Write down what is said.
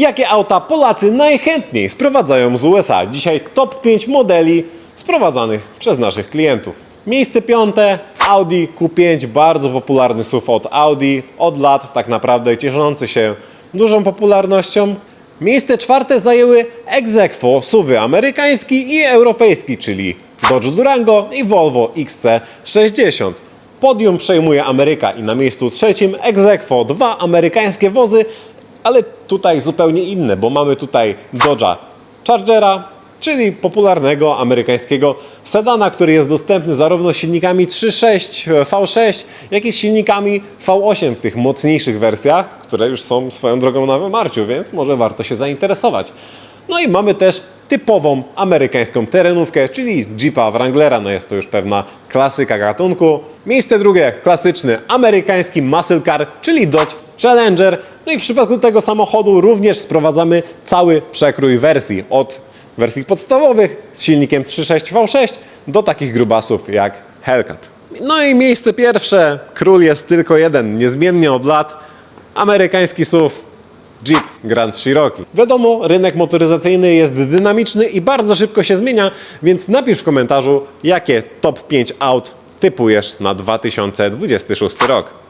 Jakie auta Polacy najchętniej sprowadzają z USA? Dzisiaj top 5 modeli sprowadzanych przez naszych klientów. Miejsce piąte Audi Q5, bardzo popularny SUV od Audi, od lat tak naprawdę cieszący się dużą popularnością. Miejsce czwarte zajęły aequo SUVy amerykański i europejski, czyli Dodge Durango i Volvo XC60. Podium przejmuje Ameryka i na miejscu trzecim aequo dwa amerykańskie wozy, ale tutaj zupełnie inne, bo mamy tutaj Dodge'a Chargera, czyli popularnego amerykańskiego sedana, który jest dostępny zarówno z silnikami 3.6 V6, jak i z silnikami V8 w tych mocniejszych wersjach, które już są swoją drogą na wymarciu, więc może warto się zainteresować. No i mamy też typową amerykańską terenówkę, czyli Jeepa Wranglera. No jest to już pewna klasyka gatunku. Miejsce drugie, klasyczny amerykański muscle car, czyli Dodge Challenger. No i w przypadku tego samochodu również sprowadzamy cały przekrój wersji. Od wersji podstawowych z silnikiem 3.6 V6 do takich grubasów jak Hellcat. No i miejsce pierwsze, król jest tylko jeden, niezmiennie od lat, amerykański SUV Jeep Grand Cherokee. Wiadomo, rynek motoryzacyjny jest dynamiczny i bardzo szybko się zmienia, więc napisz w komentarzu, jakie top 5 aut typujesz na 2026 rok.